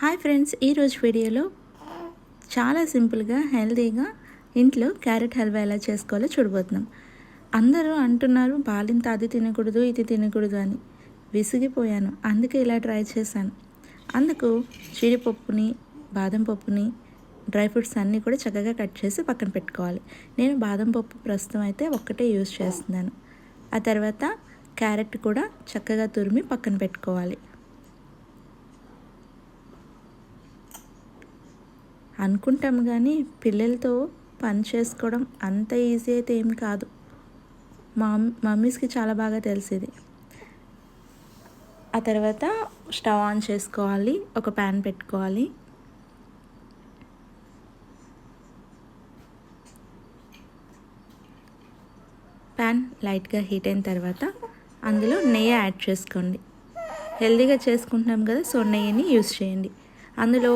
Hi friends ఈరోజు వీడియోలో చాలా సింపుల్గా హెల్తీగా ఇంట్లో క్యారెట్ హల్వా ఎలా చేసుకోవాలో చూడబోతున్నాం. అందరూ అంటున్నారు బాలింత అది తినకూడదు ఇది తినకూడదు అని. విసిగిపోయాను. అందుకే ఇలా ట్రై చేశాను. అందుకు జీడిపప్పుని బాదం పప్పుని డ్రై ఫ్రూట్స్ అన్నీ కూడా చక్కగా కట్ చేసి పక్కన పెట్టుకోవాలి. నేను బాదం పప్పు ప్రస్తుతం అయితే ఒక్కటే యూజ్ చేస్తున్నాను. ఆ తర్వాత క్యారెట్ కూడా చక్కగా తురిమి పక్కన పెట్టుకోవాలి. అనుకుంటాం కానీ పిల్లలతో పని చేసుకోవడం అంత ఈజీ అయితే ఏం కాదు. మా మమ్మీస్కి చాలా బాగా తెలిసేది. ఆ తర్వాత స్టవ్ ఆన్ చేసుకోవాలి ఒక ప్యాన్ పెట్టుకోవాలి. ప్యాన్ లైట్గా హీట్ అయిన తర్వాత అందులో నెయ్యి యాడ్ చేసుకోండి. హెల్తీగా చేసుకుంటున్నాం కదా సో నెయ్యిని యూస్ చేయండి. అందులో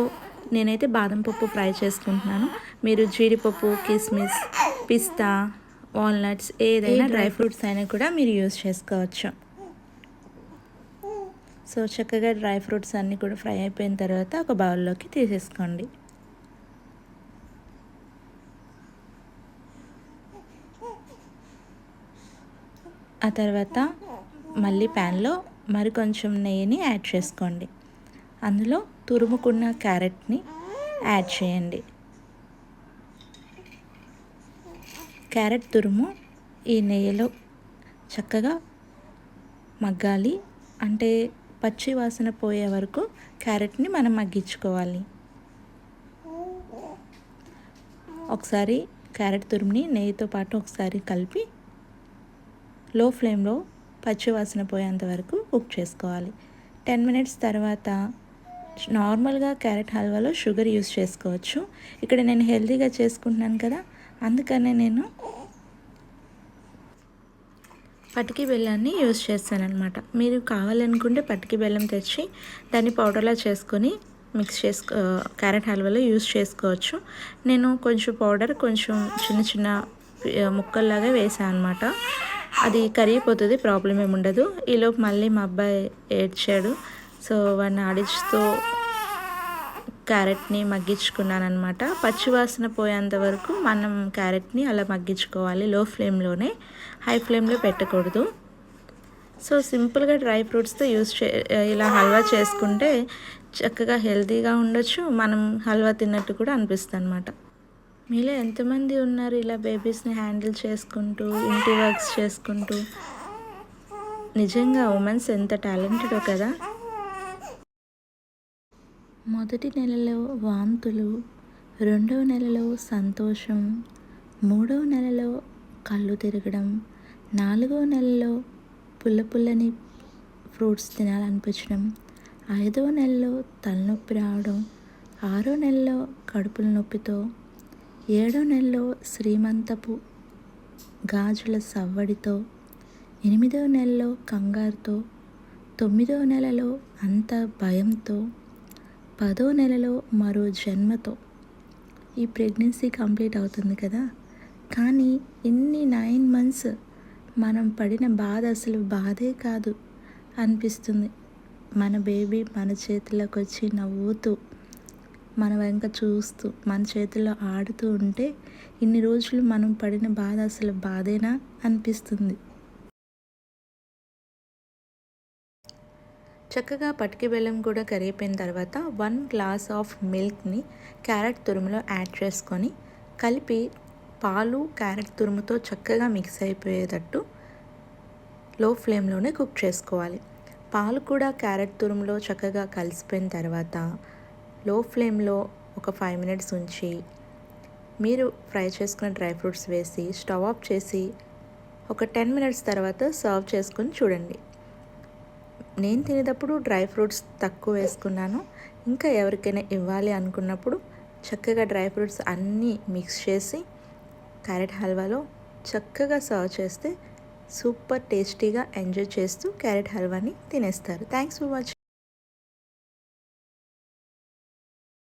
నేనైతే బాదం పప్పు ఫ్రై చేసుకుంటున్నాను. మీరు జీడిపప్పు కిస్మిస్ పిస్తా వాల్నట్స్ ఏదైనా డ్రై ఫ్రూట్స్ అయినా కూడా మీరు యూస్ చేసుకోవచ్చు. సో చక్కగా డ్రై ఫ్రూట్స్ అన్నీ కూడా ఫ్రై అయిపోయిన తర్వాత ఒక బౌల్లోకి తీసేసుకోండి. ఆ తర్వాత మళ్ళీ ప్యాన్లో మరి కొంచెం నెయ్యిని యాడ్ చేసుకోండి. అందులో తురుముకున్న క్యారెట్ని యాడ్ చేయండి. క్యారెట్ తురుము ఈ నెయ్యిలో చక్కగా మగ్గాలి. అంటే పచ్చి వాసన పోయే వరకు క్యారెట్ని మనం మగ్గించుకోవాలి. ఒకసారి క్యారెట్ తురుముని నెయ్యితో పాటు ఒకసారి కలిపి లో ఫ్లేమ్లో పచ్చి వాసన పోయేంత వరకు కుక్ చేసుకోవాలి. టెన్ మినిట్స్ తర్వాత నార్మల్గా క్యారెట్ హల్వాలో షుగర్ యూస్ చేసుకోవచ్చు. ఇక్కడ నేను హెల్తీగా చేసుకుంటున్నాను కదా అందుకనే నేను పటికి బెల్లాన్ని యూస్ చేస్తానన్నమాట. మీరు కావాలనుకుంటే పటికి బెల్లం తెచ్చి దాన్ని పౌడర్లా చేసుకొని మిక్స్ చేసుకో క్యారెట్ హల్వాలో యూస్ చేసుకోవచ్చు. నేను కొంచెం పౌడర్ కొంచెం చిన్న చిన్న ముక్కల్లాగా వేసాను అనమాట అది కరిగిపోతుంది ప్రాబ్లం ఏమి ఉండదు ఈలోపు మళ్ళీ మా అబ్బాయి ఏడ్చాడు. సో వాడిని ఆడిస్తూ క్యారెట్ని మగ్గించుకున్నాను అనమాట పచ్చివాసన పోయేంత వరకు మనం క్యారెట్ని అలా మగ్గించుకోవాలి లో ఫ్లేమ్లోనే హై ఫ్లేమ్లో పెట్టకూడదు. సో సింపుల్గా డ్రై ఫ్రూట్స్తో యూస్ చే ఇలా హల్వా చేసుకుంటే చక్కగా హెల్తీగా ఉండొచ్చు మనం హల్వా తిన్నట్టు కూడా అనిపిస్తుంది అనమాట మీలో ఎంతమంది ఉన్నారు ఇలా బేబీస్ని హ్యాండిల్ చేసుకుంటూ ఇంటి వర్క్స్ చేసుకుంటూ? నిజంగా ఉమెన్స్ ఎంత టాలెంటెడో కదా. మొదటి నెలలో వాంతులు రెండవ నెలలో సంతోషం మూడవ నెలలో కళ్ళు తిరగడం నాలుగవ నెలలో పుల్ల పుల్లని ఫ్రూట్స్ తినాలనిపించడం ఐదవ నెలలో తలనొప్పి రావడం ఆరో నెలలో కడుపుల నొప్పితో ఏడో నెలలో శ్రీమంతపు గాజుల సవ్వడితో ఎనిమిదవ నెలలో కంగారుతో తొమ్మిదవ నెలలో అంత భయంతో పదో నెలలో మరో జన్మతో ఈ ప్రెగ్నెన్సీ కంప్లీట్ అవుతుంది కదా. కానీ ఇన్ని నైన్ మంత్స్ మనం పడిన బాధ అసలు బాధే కాదు అనిపిస్తుంది. మన బేబీ మన చేతిలోకి వచ్చి నవ్వుతూ మన వెంక చూస్తూ మన చేతిలో ఆడుతూ ఉంటే ఇన్ని రోజులు మనం పడిన బాధ అసలు బాధేనా అనిపిస్తుంది. చక్కగా పటికి బెల్లం కూడా కరిగిపోయిన తర్వాత వన్ గ్లాస్ ఆఫ్ మిల్క్ని క్యారెట్ తురుములో యాడ్ చేసుకొని కలిపి పాలు క్యారెట్ తురుముతో చక్కగా మిక్స్ అయిపోయేటట్టు లో ఫ్లేమ్లోనే కుక్ చేసుకోవాలి. పాలు కూడా క్యారెట్ తురుములో చక్కగా కలిసిపోయిన తర్వాత లో ఫ్లేమ్లో ఒక ఫైవ్ మినిట్స్ ఉంచి మీరు ఫ్రై చేసుకున్న డ్రై ఫ్రూట్స్ వేసి స్టవ్ ఆఫ్ చేసి ఒక టెన్ మినిట్స్ తర్వాత సర్వ్ చేసుకొని చూడండి. నేను తినేటప్పుడు డ్రై ఫ్రూట్స్ తక్కువ వేసుకున్నాను. ఇంకా ఎవరికైనా ఇవ్వాలి అనుకున్నప్పుడు చక్కగా డ్రై ఫ్రూట్స్ అన్నీ మిక్స్ చేసి క్యారెట్ హల్వాలో చక్కగా సర్వ్ చేస్తే సూపర్ టేస్టీగా ఎంజాయ్ చేస్తూ క్యారెట్ హల్వాని తినేస్తారు. Thanks for watching